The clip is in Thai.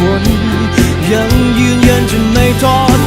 คน ยังยืนยันจะไม่ท้อ